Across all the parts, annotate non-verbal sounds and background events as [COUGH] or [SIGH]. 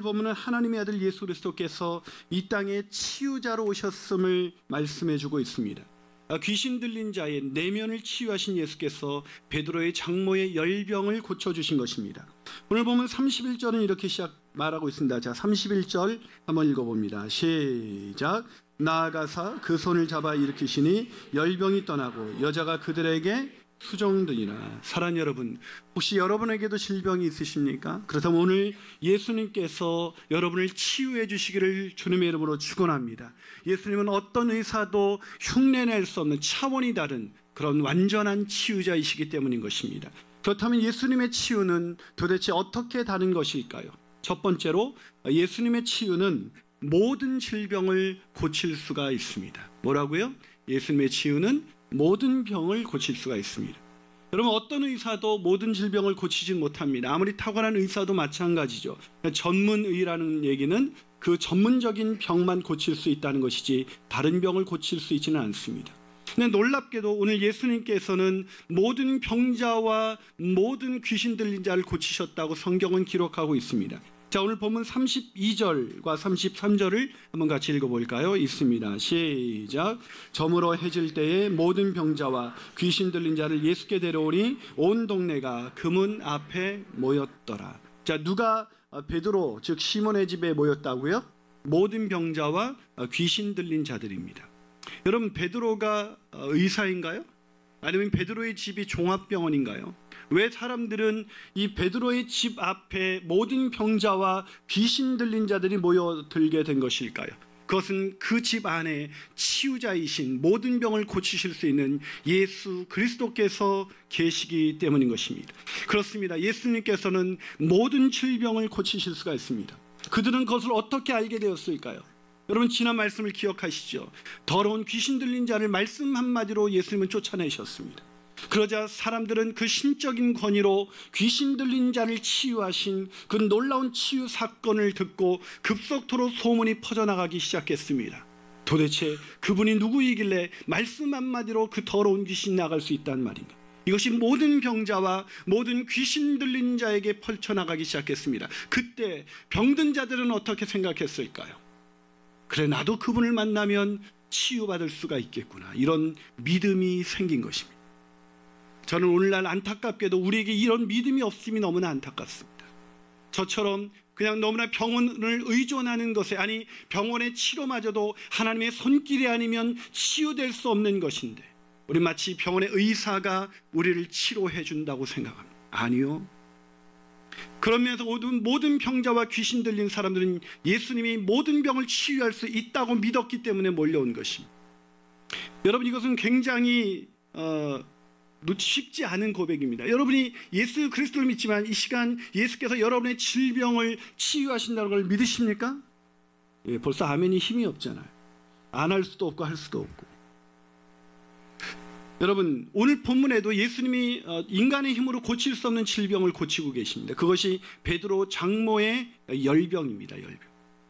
오늘 보면은 하나님의 아들 예수 그리스도께서 이 땅에 치유자로 오셨음을 말씀해 주고 있습니다. 아, 귀신 들린 자의 내면을 치유하신 예수께서 베드로의 장모의 열병을 고쳐 주신 것입니다. 오늘 보면 31절은 이렇게 시작 말하고 있습니다. 자, 31절 한번 읽어 봅니다. 시작. 나아가사 그 손을 잡아 일으키시니 열병이 떠나고 여자가 그들에게 수정되니라. 사랑 여러분, 혹시 여러분에게도 질병이 있으십니까? 그렇다면 오늘 예수님께서 여러분을 치유해 주시기를 주님의 이름으로 축원합니다. 예수님은 어떤 의사도 흉내낼 수 없는 차원이 다른 그런 완전한 치유자이시기 때문인 것입니다. 그렇다면 예수님의 치유는 도대체 어떻게 다른 것일까요? 첫 번째로 예수님의 치유는 모든 질병을 고칠 수가 있습니다. 뭐라고요? 예수님의 치유는 모든 병을 고칠 수가 있습니다. 여러분 어떤 의사도 모든 질병을 고치진 못합니다. 아무리 탁월한 의사도 마찬가지죠. 전문의라는 얘기는 그 전문적인 병만 고칠 수 있다는 것이지 다른 병을 고칠 수 있지는 않습니다. 근데 놀랍게도 오늘 예수님께서는 모든 병자와 모든 귀신 들린 자를 고치셨다고 성경은 기록하고 있습니다. 자, 오늘 보면 32절과 33절을 한번 같이 읽어볼까요? 있습니다. 시작. 저물어 해질 때에 모든 병자와 귀신 들린 자를 예수께 데려오니 온 동네가 그문 앞에 모였더라. 자, 누가 베드로, 즉 시몬의 집에 모였다고요? 모든 병자와 귀신 들린 자들입니다. 여러분, 베드로가 의사인가요? 아니면 베드로의 집이 종합병원인가요? 왜 사람들은 이 베드로의 집 앞에 모든 병자와 귀신 들린 자들이 모여들게 된 것일까요? 그것은 그 집 안에 치유자이신 모든 병을 고치실 수 있는 예수 그리스도께서 계시기 때문인 것입니다. 그렇습니다. 예수님께서는 모든 질병을 고치실 수가 있습니다. 그들은 그것을 어떻게 알게 되었을까요? 여러분 지난 말씀을 기억하시죠? 더러운 귀신 들린 자를 말씀 한마디로 예수님은 쫓아내셨습니다. 그러자 사람들은 그 신적인 권위로 귀신 들린 자를 치유하신 그 놀라운 치유 사건을 듣고 급속도로 소문이 퍼져나가기 시작했습니다. 도대체 그분이 누구이길래 말씀 한마디로 그 더러운 귀신 나갈 수 있단 말인가? 이것이 모든 병자와 모든 귀신 들린 자에게 펼쳐나가기 시작했습니다. 그때 병든 자들은 어떻게 생각했을까요? 그래, 나도 그분을 만나면 치유받을 수가 있겠구나. 이런 믿음이 생긴 것입니다. 저는 오늘날 안타깝게도 우리에게 이런 믿음이 없음이 너무나 안타깝습니다. 저처럼 그냥 너무나 병원을 의존하는 것에 아니 병원의 치료마저도 하나님의 손길이 아니면 치유될 수 없는 것인데 우리 마치 병원의 의사가 우리를 치료해 준다고 생각합니다. 아니요. 그러면서 모든, 모든 병자와 귀신 들린 사람들은 예수님이 모든 병을 치유할 수 있다고 믿었기 때문에 몰려온 것입니다. 여러분 이것은 굉장히 어, 쉽지 않은 고백입니다. 여러분이 예수 그리스도를 믿지만 이 시간 예수께서 여러분의 질병을 치유하신다는 걸 믿으십니까? 예, 벌써 아멘이 힘이 없잖아요. 안 할 수도 없고 할 수도 없고. 여러분 오늘 본문에도 예수님이 어, 인간의 힘으로 고칠 수 없는 질병을 고치고 계십니다. 그것이 베드로 장모의 열병입니다. 열병.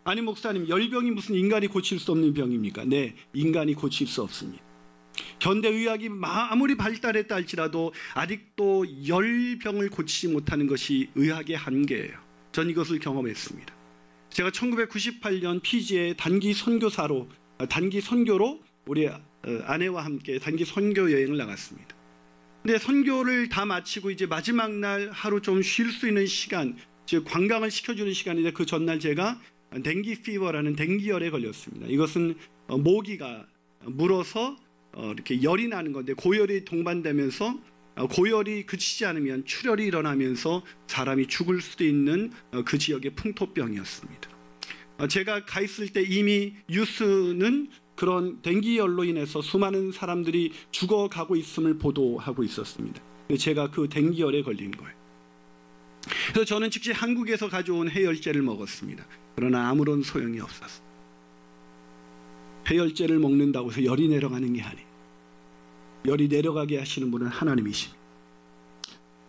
아니 목사님 열병이 무슨 인간이 고칠 수 없는 병입니까? 네, 인간이 고칠 수 없습니다. 현대 의학이 아무리 발달했다 할지라도 아직도 열병을 고치지 못하는 것이 의학의 한계예요. 전 이것을 경험했습니다. 제가 1998년 피지에 단기 선교사로 단기 선교로 우리 어, 아내와 함께 단기 선교 여행을 나갔습니다. 근데 선교를 다 마치고 이제 마지막 날 하루 좀 쉴 수 있는 시간, 즉 관광을 시켜주는 시간인데 그 전날 제가 댕기 피버라는 댕기열에 걸렸습니다. 이것은 어, 모기가 물어서 어, 이렇게 열이 나는 건데 고열이 동반되면서 고열이 그치지 않으면 출혈이 일어나면서 사람이 죽을 수도 있는 그 지역의 풍토병이었습니다. 제가 가 있을 때 이미 뉴스는 그런 댕기열로 인해서 수많은 사람들이 죽어가고 있음을 보도하고 있었습니다. 제가 그 댕기열에 걸린 거예요. 그래서 저는 즉시 한국에서 가져온 해열제를 먹었습니다. 그러나 아무런 소용이 없었어요. 해열제를 먹는다고 해서 열이 내려가는 게 아니에요. 열이 내려가게 하시는 분은 하나님이십니다.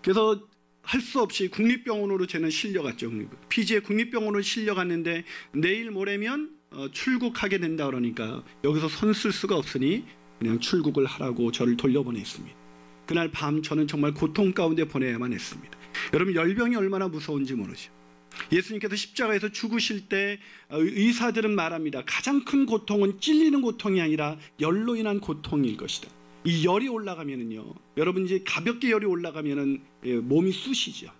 그래서 할 수 없이 국립병원으로 저는 실려갔죠. 피지에 국립병원으로 실려갔는데 내일 모레면 어, 출국하게 된다 그러니까 여기서 손 쓸 수가 없으니 그냥 출국을 하라고 저를 돌려보냈습니다. 그날 밤 저는 정말 고통 가운데 보내야만 했습니다. 여러분 열병이 얼마나 무서운지 모르죠. 예수님께서 십자가에서 죽으실 때 어, 의사들은 말합니다. 가장 큰 고통은 찔리는 고통이 아니라 열로 인한 고통일 것이다. 이 열이 올라가면은요. 여러분 이제 가볍게 열이 올라가면은 예, 몸이 쑤시죠.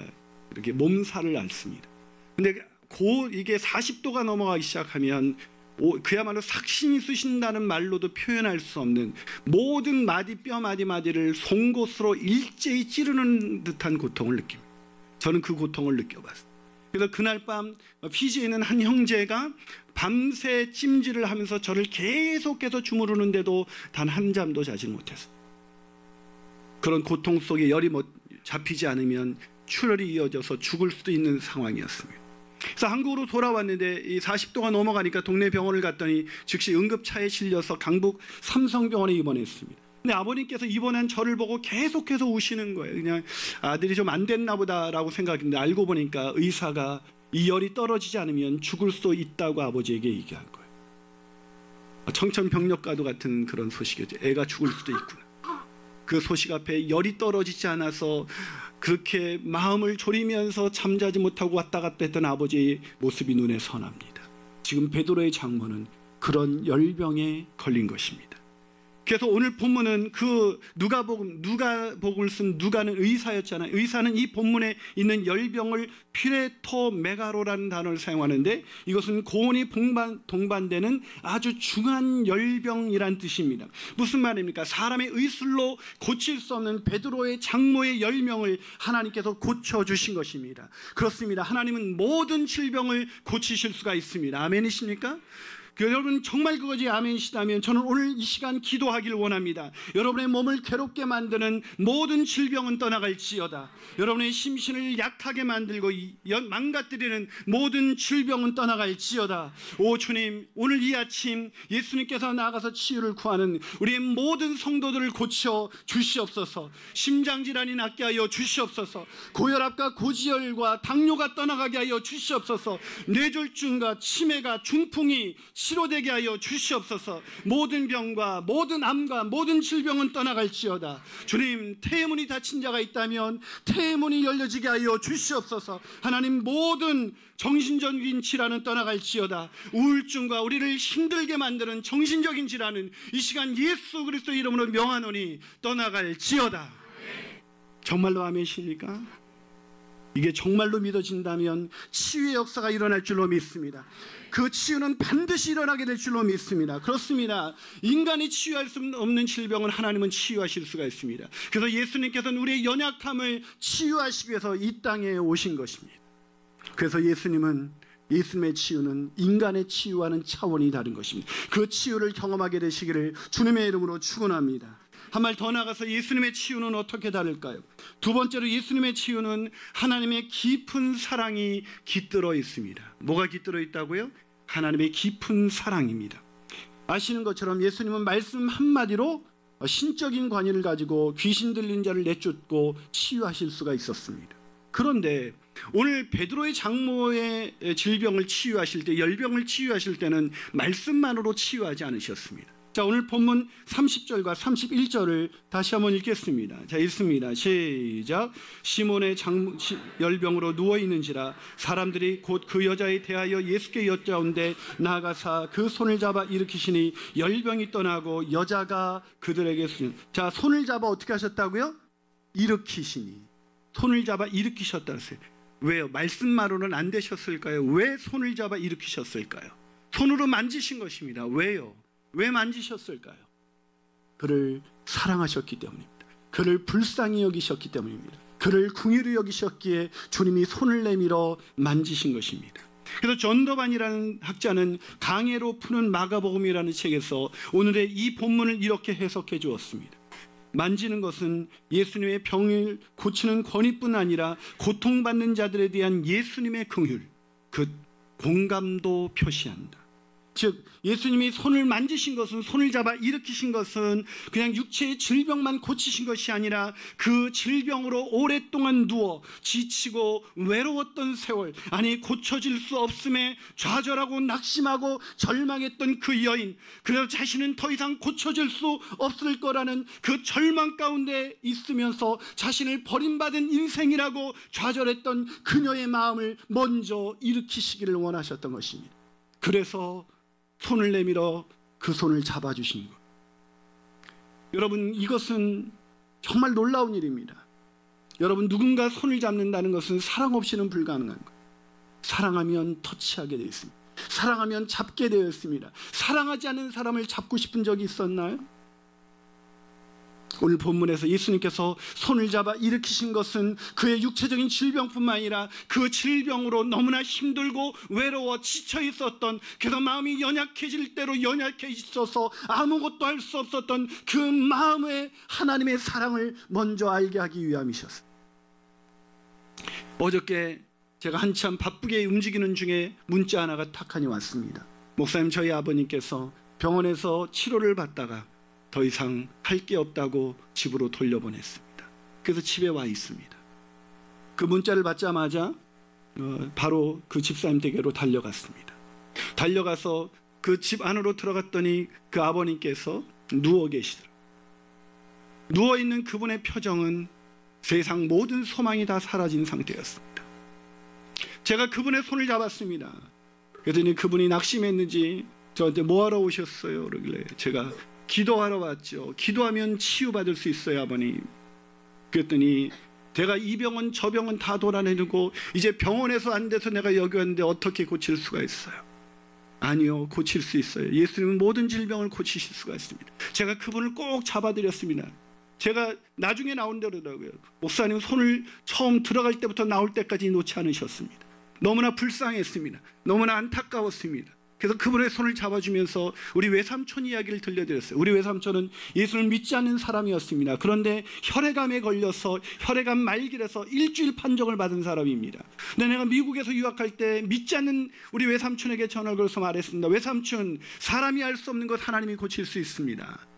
예, 이렇게 몸살을 앓습니다. 근데 고 이게 40도가 넘어가기 시작하면 그야말로 삭신이 쑤신다는 말로도 표현할 수 없는 모든 마디 뼈 마디 마디를 송곳으로 일제히 찌르는 듯한 고통을 느낍니다. 저는 그 고통을 느껴봤어요. 그래서 그날 밤 피지에 있는 한 형제가 밤새 찜질을 하면서 저를 계속해서 주무르는데도 단 한 잠도 자지 못했어요. 그런 고통 속에 열이 잡히지 않으면 출혈이 이어져서 죽을 수도 있는 상황이었습니다. 그래서 한국으로 돌아왔는데 이 40도가 넘어가니까 동네 병원을 갔더니 즉시 응급차에 실려서 강북 삼성병원에 입원했습니다. 근데 아버님께서 입원한 저를 보고 계속해서 우시는 거예요. 그냥 아들이 좀 안 됐나 보다라고 생각했는데 알고 보니까 의사가 이 열이 떨어지지 않으면 죽을 수 있다고 아버지에게 얘기한 거예요. 청천벽력과도 같은 그런 소식이죠. 애가 죽을 수도 있구나. 그 소식 앞에 열이 떨어지지 않아서 그렇게 마음을 졸이면서 잠자지 못하고 왔다 갔다 했던 아버지의 모습이 눈에 선합니다. 지금 베드로의 장모는 그런 열병에 걸린 것입니다. 그래서 오늘 본문은 그 누가복음 누가복음을 쓴 누가는 의사였잖아요. 의사는 이 본문에 있는 열병을 피레토 메가로라는 단어를 사용하는데 이것은 고온이 동반, 동반되는 아주 중한 열병이란 뜻입니다. 무슨 말입니까? 사람의 의술로 고칠 수 없는 베드로의 장모의 열명을 하나님께서 고쳐 주신 것입니다. 그렇습니다. 하나님은 모든 질병을 고치실 수가 있습니다. 아멘이십니까? 그 여러분 정말 그거지 아멘이시다면 저는 오늘 이 시간 기도하길 원합니다. 여러분의 몸을 괴롭게 만드는 모든 질병은 떠나갈지어다. 여러분의 심신을 약하게 만들고 망가뜨리는 모든 질병은 떠나갈지어다. 오 주님 오늘 이 아침 예수님께서 나가서 치유를 구하는 우리의 모든 성도들을 고쳐 주시옵소서. 심장 질환이 낫게 하여 주시옵소서. 고혈압과 고지혈과 당뇨가 떠나가게 하여 주시옵소서. 뇌졸중과 치매가 중풍이 치료되게 하여 주시옵소서. 모든 병과 모든 암과 모든 질병은 떠나갈지어다. 주님, 태문이 닫힌 자가 있다면 태문이 열려지게 하여 주시옵소서. 하나님 모든 정신적인 질환은 떠나갈지어다. 우울증과 우리를 힘들게 만드는 정신적인 질환은 이 시간 예수 그리스도 이름으로 명하노니 떠나갈지어다. 정말로 아멘십니까? 이게 정말로 믿어진다면 치유의 역사가 일어날 줄로 믿습니다. 그 치유는 반드시 일어나게 될 줄로 믿습니다. 그렇습니다. 인간이 치유할 수 없는 질병은 하나님은 치유하실 수가 있습니다. 그래서 예수님께서는 우리의 연약함을 치유하시기 위해서 이 땅에 오신 것입니다. 그래서 예수님은 예수님의 치유는 인간의 치유와는 차원이 다른 것입니다. 그 치유를 경험하게 되시기를 주님의 이름으로 축원합니다. 한 말 더 나가서 예수님의 치유는 어떻게 다를까요? 두 번째로 예수님의 치유는 하나님의 깊은 사랑이 깃들어 있습니다. 뭐가 깃들어 있다고요? 하나님의 깊은 사랑입니다. 아시는 것처럼 예수님은 말씀 한마디로 신적인 관의를 가지고 귀신 들린 자를 내쫓고 치유하실 수가 있었습니다. 그런데 오늘 베드로의 장모의 질병을 치유하실 때 열병을 치유하실 때는 말씀만으로 치유하지 않으셨습니다. 자, 오늘 본문 30절과 31절을 다시 한번 읽겠습니다. 자, 읽습니다. 시작. 시몬의 장 열병으로 누워 있는지라 사람들이 곧 그 여자에 대하여 예수께 여짜온데 나가사 그 손을 잡아 일으키시니 열병이 떠나고 여자가 그들에게 쓰 자, 손을 잡아 어떻게 하셨다고요? 일으키시니. 손을 잡아 일으키셨다 했어요. 왜요? 말씀만으로는 안 되셨을까요? 왜 손을 잡아 일으키셨을까요? 손으로 만지신 것입니다. 왜요? 왜 만지셨을까요? 그를 사랑하셨기 때문입니다. 그를 불쌍히 여기셨기 때문입니다. 그를 궁유로 여기셨기에 주님이 손을 내밀어 만지신 것입니다. 그래서 전도반이라는 학자는 강해로 푸는 마가복음이라는 책에서 오늘의 이 본문을 이렇게 해석해 주었습니다. 만지는 것은 예수님의 병을 고치는 권위뿐 아니라 고통받는 자들에 대한 예수님의 긍휼, 그 공감도 표시한다. 즉 예수님이 손을 만지신 것은 손을 잡아 일으키신 것은 그냥 육체의 질병만 고치신 것이 아니라 그 질병으로 오랫동안 누워 지치고 외로웠던 세월 아니 고쳐질 수 없음에 좌절하고 낙심하고 절망했던 그 여인 그래서 자신은 더 이상 고쳐질 수 없을 거라는 그 절망 가운데 있으면서 자신을 버림받은 인생이라고 좌절했던 그녀의 마음을 먼저 일으키시기를 원하셨던 것입니다. 그래서 손을 내밀어 그 손을 잡아주신 것. 여러분, 이것은 정말 놀라운 일입니다. 여러분, 누군가 손을 잡는다는 것은 사랑 없이는 불가능한 것. 사랑하면 터치하게 되어 있습니다. 사랑하면 잡게 되어 있습니다. 사랑하지 않는 사람을 잡고 싶은 적이 있었나요? 오늘 본문에서 예수님께서 손을 잡아 일으키신 것은 그의 육체적인 질병뿐만 아니라 그 질병으로 너무나 힘들고 외로워 지쳐 있었던 그래서 마음이 연약해질 대로 연약해 있어서 아무것도 할 수 없었던 그 마음의 하나님의 사랑을 먼저 알게 하기 위함이셨어요. 어저께 제가 한참 바쁘게 움직이는 중에 문자 하나가 탁하니 왔습니다. 목사님 저희 아버님께서 병원에서 치료를 받다가 더 이상 할 게 없다고 집으로 돌려보냈습니다. 그래서 집에 와 있습니다. 그 문자를 받자마자 어, 바로 그 집사님 댁으로 달려갔습니다. 달려가서 그 집 안으로 들어갔더니 그 아버님께서 누워 계시더라. 누워 있는 그분의 표정은 세상 모든 소망이 다 사라진 상태였습니다. 제가 그분의 손을 잡았습니다. 그랬더니 그분이 낙심했는지 저한테 뭐하러 오셨어요? 그러길래 제가 기도하러 왔죠. 기도하면 치유받을 수 있어요, 아버님. 그랬더니 내가 이 병원 저 병원 다 돌아내고 이제 병원에서 안 돼서 내가 여기 왔는데 어떻게 고칠 수가 있어요? 아니요, 고칠 수 있어요. 예수님은 모든 질병을 고치실 수가 있습니다. 제가 그분을 꼭 잡아드렸습니다. 제가 나중에 나온 대로더라고요. 목사님 손을 처음 들어갈 때부터 나올 때까지 놓지 않으셨습니다. 너무나 불쌍했습니다. 너무나 안타까웠습니다. 그래서 그분의 손을 잡아주면서 우리 외삼촌 이야기를 들려드렸어요. 우리 외삼촌은 예수를 믿지 않는 사람이었습니다. 그런데 혈액암에 걸려서 혈액암 말길에서 일주일 판정을 받은 사람입니다. 근데 내가 미국에서 유학할 때 믿지 않는 우리 외삼촌에게 전화를 걸어서 말했습니다. 외삼촌, 사람이 할수 없는 것 하나님이 고칠 수 있습니다.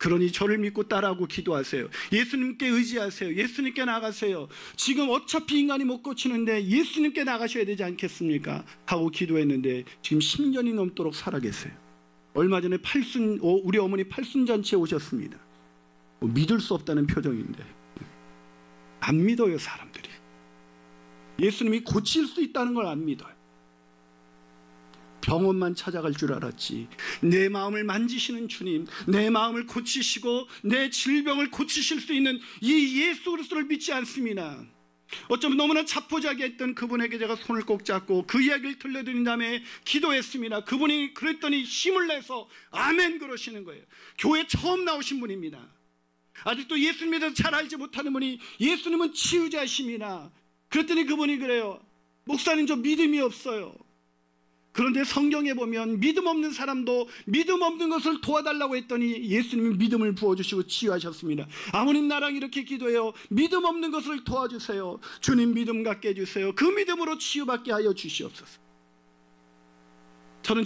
그러니 저를 믿고 따라하고 기도하세요. 예수님께 의지하세요. 예수님께 나가세요. 지금 어차피 인간이 못 고치는데 예수님께 나가셔야 되지 않겠습니까? 하고 기도했는데 지금 10년이 넘도록 살아계세요. 얼마 전에 팔순 우리 어머니 팔순잔치에 오셨습니다. 뭐 믿을 수 없다는 표정인데 안 믿어요 사람들이. 예수님이 고칠 수 있다는 걸 안 믿어요. 병원만 찾아갈 줄 알았지. 내 마음을 만지시는 주님, 내 마음을 고치시고 내 질병을 고치실 수 있는 이 예수 그리스도를 믿지 않습니다. 어쩌면 너무나 자포자기했던 그분에게 제가 손을 꼭 잡고 그 이야기를 들려드린 다음에 기도했습니다. 그분이 그랬더니 힘을 내서 아멘 그러시는 거예요. 교회 처음 나오신 분입니다. 아직도 예수님에 대해서 잘 알지 못하는 분이 예수님은 치유자십니다. 그랬더니 그분이 그래요. 목사님 저 믿음이 없어요. 그런데 성경에 보면 믿음 없는 사람도 믿음 없는 것을 도와달라고 했더니 예수님이 믿음을 부어주시고 치유하셨습니다. 아버님 나랑 이렇게 기도해요. 믿음 없는 것을 도와주세요. 주님 믿음 갖게 해주세요. 그 믿음으로 치유받게 하여 주시옵소서. 저는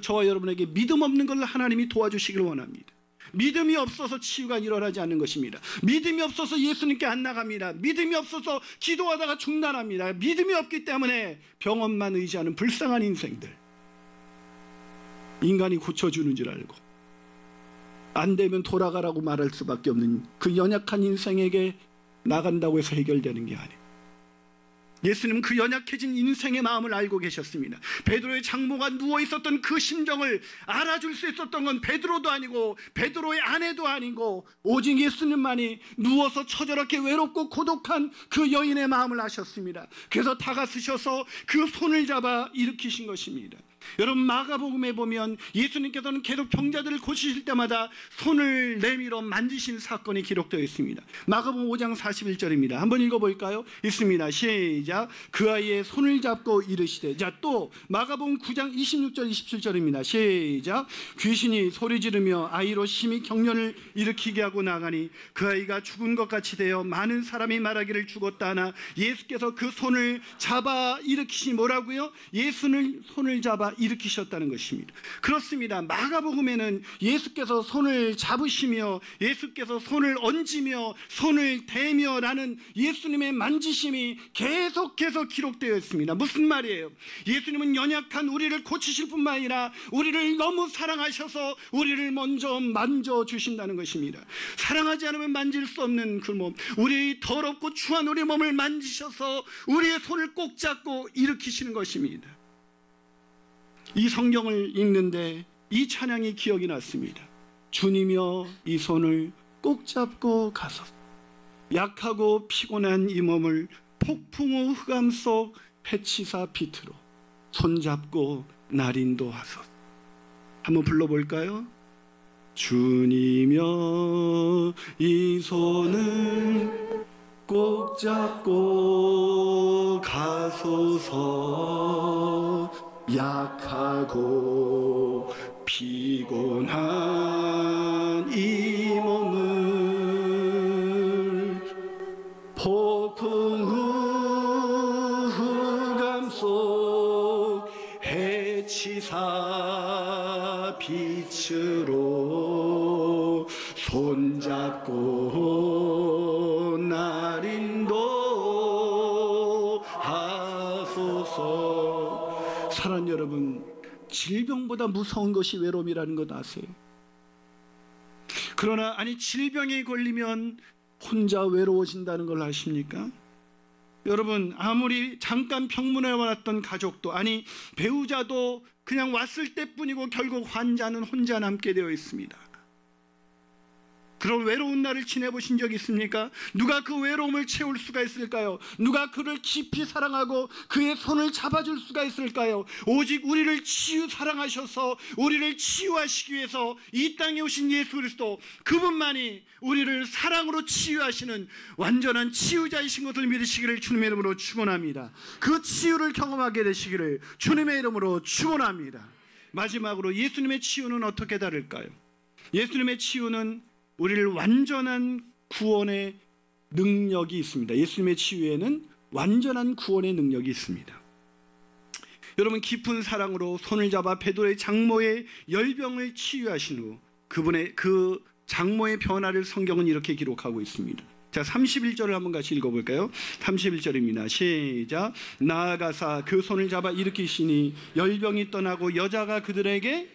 저와 여러분에게 믿음 없는 걸 하나님이 도와주시길 원합니다. 믿음이 없어서 치유가 일어나지 않는 것입니다. 믿음이 없어서 예수님께 안 나갑니다. 믿음이 없어서 기도하다가 중단합니다. 믿음이 없기 때문에 병원만 의지하는 불쌍한 인생들. 인간이 고쳐주는 줄 알고 안 되면 돌아가라고 말할 수밖에 없는 그 연약한 인생에게 나간다고 해서 해결되는 게 아니에요. 예수님은 그 연약해진 인생의 마음을 알고 계셨습니다. 베드로의 장모가 누워 있었던 그 심정을 알아줄 수 있었던 건 베드로도 아니고 베드로의 아내도 아니고 오직 예수님만이 누워서 처절하게 외롭고 고독한 그 여인의 마음을 아셨습니다. 그래서 다가서셔서 그 손을 잡아 일으키신 것입니다. 여러분 마가복음에 보면 예수님께서는 계속 병자들을 고치실 때마다 손을 내밀어 만지신 사건이 기록되어 있습니다. 마가복음 5장 41절입니다. 한번 읽어볼까요? 있습니다. 시작. 그 아이의 손을 잡고 이르시되 자 또 마가복음 9장 26절 27절입니다. 시작. 귀신이 소리 지르며 아이로 심히 경련을 일으키게 하고 나가니 그 아이가 죽은 것 같이 되어 많은 사람이 말하기를 죽었다 하나 예수께서 그 손을 잡아 일으키시 뭐라고요? 예수를 손을 잡아 일으키셨다는 것입니다. 그렇습니다. 마가복음에는 예수께서 손을 잡으시며 예수께서 손을 얹으며 손을 대며라는 예수님의 만지심이 계속해서 기록되어 있습니다. 무슨 말이에요? 예수님은 연약한 우리를 고치실 뿐만 아니라 우리를 너무 사랑하셔서 우리를 먼저 만져 주신다는 것입니다. 사랑하지 않으면 만질 수 없는 그 몸, 우리 더럽고 추한 우리 몸을 만지셔서 우리의 손을 꼭 잡고 일으키시는 것입니다. 이 성경을 읽는데 이 찬양이 기억이 났습니다. 주님여 이 손을 꼭 잡고 가서 약하고 피곤한 이 몸을 폭풍우 흑암 속 해치사 비트로 손잡고 날 인도 하소서. 한번 불러볼까요? 주님여 이 손을 꼭 잡고 가소서 약하고 피곤한 이 몸을 폭풍 후 흑암 속 해치사 빛으로 손잡고 질병보다 무서운 것이 외로움이라는 것 아세요? 그러나 아니 질병에 걸리면 혼자 외로워진다는 걸 아십니까? 여러분 아무리 잠깐 병문에 왔던 가족도 아니 배우자도 그냥 왔을 때뿐이고 결국 환자는 혼자 남게 되어 있습니다. 그런 외로운 날을 지내보신 적 있습니까? 누가 그 외로움을 채울 수가 있을까요? 누가 그를 깊이 사랑하고 그의 손을 잡아줄 수가 있을까요? 오직 우리를 치유 사랑하셔서 우리를 치유하시기 위해서 이 땅에 오신 예수 그리스도 그분만이 우리를 사랑으로 치유하시는 완전한 치유자이신 것을 믿으시기를 주님의 이름으로 축원합니다. 그 치유를 경험하게 되시기를 주님의 이름으로 축원합니다. 마지막으로 예수님의 치유는 어떻게 다를까요? 예수님의 치유는 우리를 완전한 구원의 능력이 있습니다. 예수님의 치유에는 완전한 구원의 능력이 있습니다. 여러분 깊은 사랑으로 손을 잡아 베드로의 장모의 열병을 치유하신 후 그분의 그 장모의 변화를 성경은 이렇게 기록하고 있습니다. 자, 31절을 한번 같이 읽어볼까요? 31절입니다. 시작. 나아가사 그 손을 잡아 일으키시니 열병이 떠나고 여자가 그들에게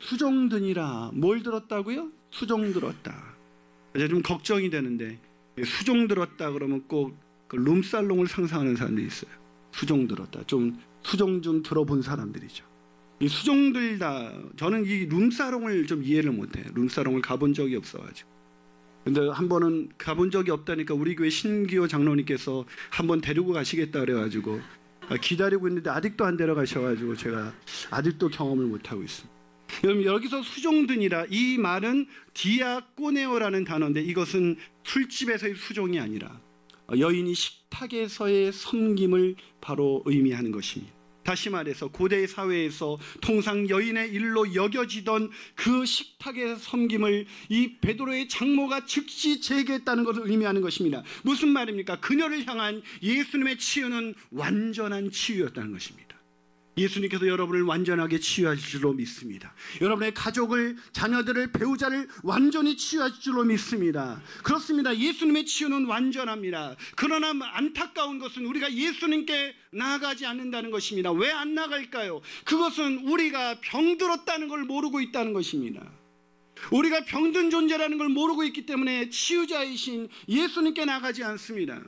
수종드니라. 뭘 들었다고요? 수종 들었다. 이제 좀 걱정이 되는데 수종 들었다 그러면 꼭 그 룸살롱을 상상하는 사람들이 있어요. 수종 들었다. 좀 수종 좀 들어본 사람들이죠. 이 수종 들다 저는 이 룸살롱을 좀 이해를 못해요. 룸살롱을 가본 적이 없어가지고. 근데 한 번은 가본 적이 없다니까 우리 교회 신기호 장로님께서 한 번 데리고 가시겠다 그래가지고 기다리고 있는데 아직도 안 데려가셔가지고 제가 아직도 경험을 못하고 있습니다. 여러분 여기서 수종든이라 이 말은 디아꼬네오라는 단어인데 이것은 술집에서의 수종이 아니라 여인이 식탁에서의 섬김을 바로 의미하는 것입니다. 다시 말해서 고대 사회에서 통상 여인의 일로 여겨지던 그 식탁의 섬김을 이 베드로의 장모가 즉시 제기했다는 것을 의미하는 것입니다. 무슨 말입니까? 그녀를 향한 예수님의 치유는 완전한 치유였다는 것입니다. 예수님께서 여러분을 완전하게 치유하실 줄로 믿습니다. 여러분의 가족을, 자녀들을, 배우자를 완전히 치유하실 줄로 믿습니다. 그렇습니다. 예수님의 치유는 완전합니다. 그러나 안타까운 것은 우리가 예수님께 나아가지 않는다는 것입니다. 왜 안 나갈까요? 그것은 우리가 병들었다는 걸 모르고 있다는 것입니다. 우리가 병든 존재라는 걸 모르고 있기 때문에 치유자이신 예수님께 나가지 않습니다.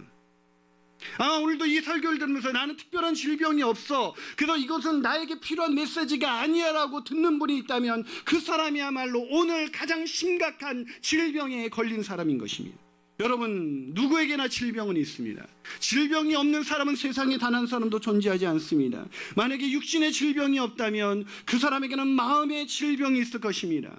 아, 오늘도 이 설교를 들으면서 나는 특별한 질병이 없어. 그래서 이것은 나에게 필요한 메시지가 아니야 라고 듣는 분이 있다면 그 사람이야말로 오늘 가장 심각한 질병에 걸린 사람인 것입니다. 여러분, 누구에게나 질병은 있습니다. 질병이 없는 사람은 세상에 단 한 사람도 존재하지 않습니다. 만약에 육신의 질병이 없다면 그 사람에게는 마음의 질병이 있을 것입니다.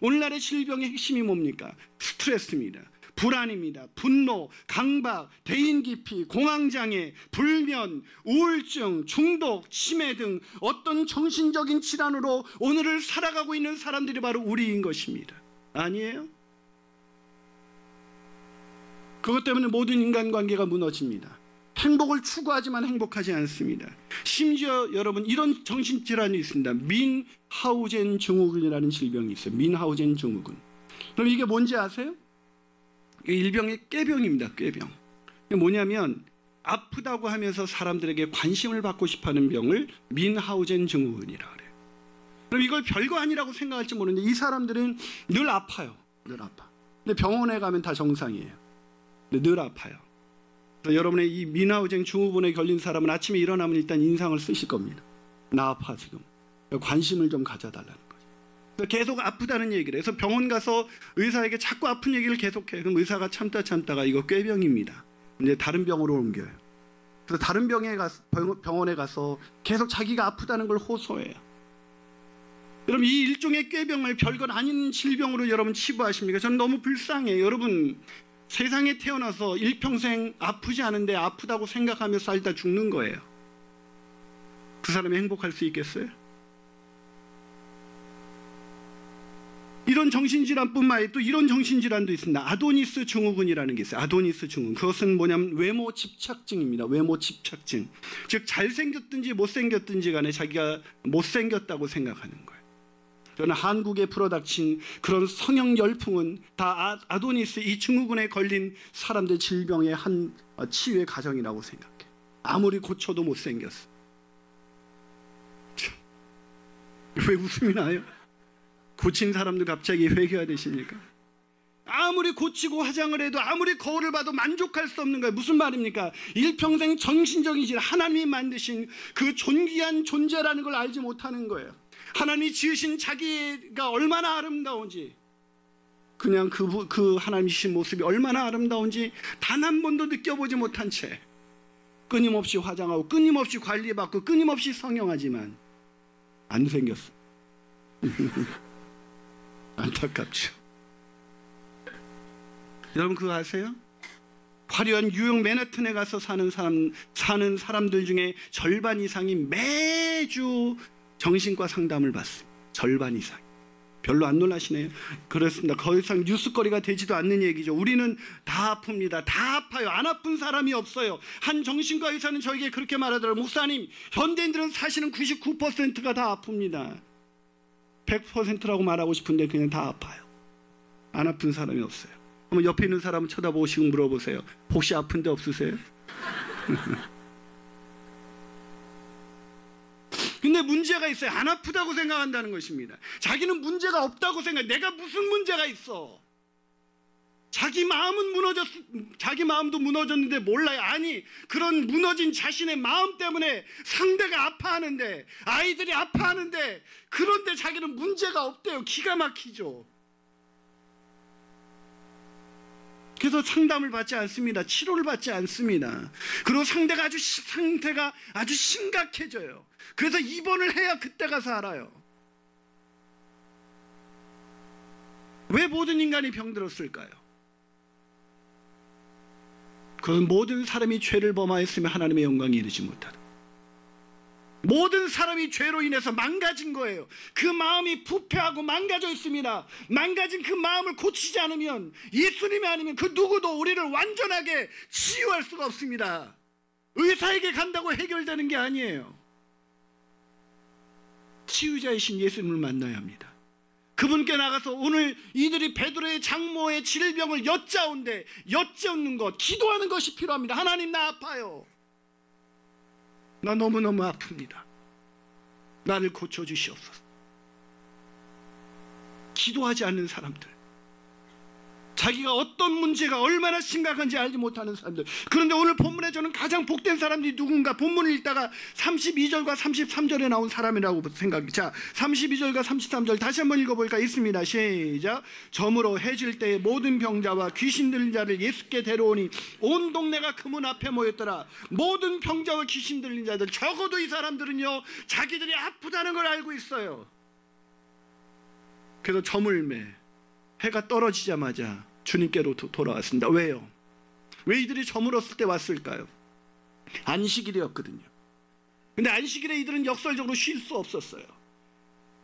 오늘날의 질병의 핵심이 뭡니까? 스트레스입니다. 불안입니다. 분노, 강박, 대인 기피, 공황장애, 불면, 우울증, 중독, 치매 등 어떤 정신적인 질환으로 오늘을 살아가고 있는 사람들이 바로 우리인 것입니다. 아니에요? 그것 때문에 모든 인간관계가 무너집니다. 행복을 추구하지만 행복하지 않습니다. 심지어 여러분 이런 정신질환이 있습니다. 민하우젠 증후군이라는 질병이 있어요. 민하우젠 증후군. 그럼 이게 뭔지 아세요? 일병의 꾀병입니다. 꾀병. 뭐냐면 아프다고 하면서 사람들에게 관심을 받고 싶어하는 병을 민하우젠 증후군이라 그래요. 그럼 이걸 별거 아니라고 생각할지 모르는데 이 사람들은 늘 아파요. 늘 아파. 근데 병원에 가면 다 정상이에요. 근데 늘 아파요. 여러분의 이 미나우쟁 증후군에 걸린 사람은 아침에 일어나면 일단 인상을 쓰실 겁니다. 나 아파 지금. 관심을 좀 가져달라는 거죠. 계속 아프다는 얘기를 해서 병원 가서 의사에게 자꾸 아픈 얘기를 계속해. 그럼 의사가 참다 참다가 이거 꾀병입니다. 이제 다른 병으로 옮겨요. 그래서 다른 병에 가서 병원에 가서 계속 자기가 아프다는 걸 호소해요. 여러분 이 일종의 꾀병을 별건 아닌 질병으로 여러분 치부하십니까? 저는 너무 불쌍해요. 여러분 세상에 태어나서 일평생 아프지 않은데 아프다고 생각하며 살다 죽는 거예요. 그 사람이 행복할 수 있겠어요? 이런 정신질환뿐만 아니라 또 이런 정신질환도 있습니다. 아도니스 증후군이라는 게 있어요. 아도니스 증후군. 그것은 뭐냐면 외모 집착증입니다. 외모 집착증. 즉 잘생겼든지 못생겼든지 간에 자기가 못생겼다고 생각하는 거예요. 저는 한국에 불어닥친 그런 성형 열풍은 다 아, 아도니스 이 증후군에 걸린 사람들 질병의 한 어, 치유의 과정이라고 생각해. 아무리 고쳐도 못 생겼어. 왜 웃음이 나요? 고친 사람들 갑자기 회개가 되십니까? 아무리 고치고 화장을 해도 아무리 거울을 봐도 만족할 수 없는 거예요. 무슨 말입니까? 일평생 정신적인 질 하나님이 만드신 그 존귀한 존재라는 걸 알지 못하는 거예요. 하나님이 지으신 자기가 얼마나 아름다운지 그냥 그, 그 하나님이신 모습이 얼마나 아름다운지 단 한 번도 느껴보지 못한 채 끊임없이 화장하고 끊임없이 관리받고 끊임없이 성형하지만 안 생겼어. [LAUGHS] 안타깝죠. 여러분 그거 아세요? 화려한 뉴욕 맨해튼에 가서 사는 사람 사는 사람들 중에 절반 이상이 매주 정신과 상담을 받습니다. 절반 이상. 별로 안 놀라시네요. 그렇습니다. 더 이상 뉴스거리가 되지도 않는 얘기죠. 우리는 다 아픕니다. 다 아파요. 안 아픈 사람이 없어요. 한 정신과 의사는 저에게 그렇게 말하더라고요. 목사님, 현대인들은 사실은 99%가 다 아픕니다. 100%라고 말하고 싶은데 그냥 다 아파요. 안 아픈 사람이 없어요. 한번 옆에 있는 사람 쳐다보시고 물어보세요. 혹시 아픈 데 없으세요? [LAUGHS] 근데 문제가 있어요. 안 아프다고 생각한다는 것입니다. 자기는 문제가 없다고 생각. 내가 무슨 문제가 있어? 자기 마음은 무너졌, 자기 마음도 무너졌는데 몰라요. 아니, 그런 무너진 자신의 마음 때문에 상대가 아파하는데, 아이들이 아파하는데, 그런데 자기는 문제가 없대요. 기가 막히죠. 그래서 상담을 받지 않습니다. 치료를 받지 않습니다. 그리고 상대가 아주 상태가 아주 심각해져요. 그래서 입원을 해야 그때 가서 알아요. 왜 모든 인간이 병들었을까요? 그건 모든 사람이 죄를 범하였으면 하나님의 영광이 이르지 못하다. 모든 사람이 죄로 인해서 망가진 거예요. 그 마음이 부패하고 망가져 있습니다. 망가진 그 마음을 고치지 않으면 예수님이 아니면 그 누구도 우리를 완전하게 치유할 수가 없습니다. 의사에게 간다고 해결되는 게 아니에요. 치유자이신 예수님을 만나야 합니다. 그분께 나가서 오늘 이들이 베드로의 장모의 질병을 엿자온데 엿젓는 것, 기도하는 것이 필요합니다. 하나님 나 아파요. 나 너무너무 아픕니다. 나를 고쳐주시옵소서. 기도하지 않는 사람들. 자기가 어떤 문제가 얼마나 심각한지 알지 못하는 사람들. 그런데 오늘 본문에 저는 가장 복된 사람들이 누군가 본문을 읽다가 32절과 33절에 나온 사람이라고 생각이. 자, 32절과 33절 다시 한번 읽어볼까? 있습니다. 시작. 점으로 해질 때에 모든 병자와 귀신 들린 자를 예수께 데려오니 온 동네가 그 문 앞에 모였더라. 모든 병자와 귀신 들린 자들 적어도 이 사람들은요 자기들이 아프다는 걸 알고 있어요. 그래서 점을 매. 해가 떨어지자마자 주님께로 돌아왔습니다. 왜요? 왜 이들이 저물었을 때 왔을까요? 안식일이었거든요. 근데 안식일에 이들은 역설적으로 쉴 수 없었어요.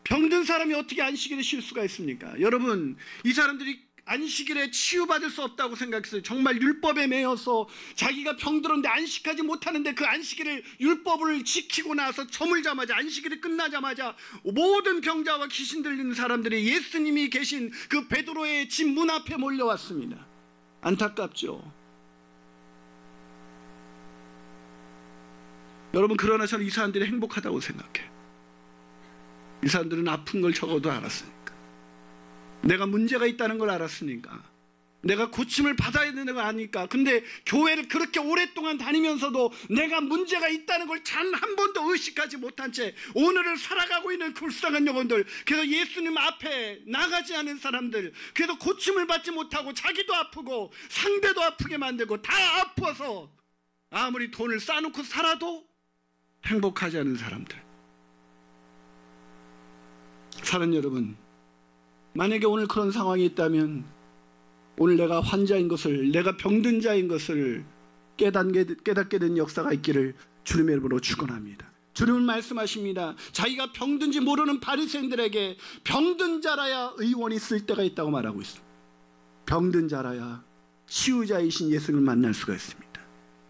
병든 사람이 어떻게 안식일에 쉴 수가 있습니까? 여러분, 이 사람들이 안식일에 치유받을 수 없다고 생각했어요. 정말 율법에 매여서 자기가 병들었는데 안식하지 못하는데 그 안식일을 율법을 지키고 나서 저물자마자 안식일이 끝나자마자 모든 병자와 귀신 들리는 사람들이 예수님이 계신 그 베드로의 집 문 앞에 몰려왔습니다. 안타깝죠. 여러분 그러나 저는 이 사람들이 행복하다고 생각해요. 이 사람들은 아픈 걸 적어도 알았으니까. 내가 문제가 있다는 걸 알았으니까. 내가 고침을 받아야 되는 걸 아니까. 근데 교회를 그렇게 오랫동안 다니면서도 내가 문제가 있다는 걸 단 한 번도 의식하지 못한 채 오늘을 살아가고 있는 불쌍한 영혼들. 그래서 예수님 앞에 나가지 않은 사람들. 그래서 고침을 받지 못하고 자기도 아프고 상대도 아프게 만들고 다 아파서 아무리 돈을 쌓아놓고 살아도 행복하지 않은 사람들. 사는 여러분, 만약에 오늘 그런 상황이 있다면 오늘 내가 환자인 것을 내가 병든 자인 것을 깨닫게, 깨닫게 된 역사가 있기를 주님의 이름으로 축원합니다. 주님은 말씀하십니다. 자기가 병든지 모르는 바리새인들에게 병든 자라야 의원이 쓸 때가 있다고 말하고 있습니다. 병든 자라야 치유자이신 예수를 만날 수가 있습니다.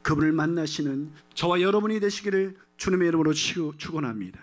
그분을 만나시는 저와 여러분이 되시기를 주님의 이름으로 축원합니다.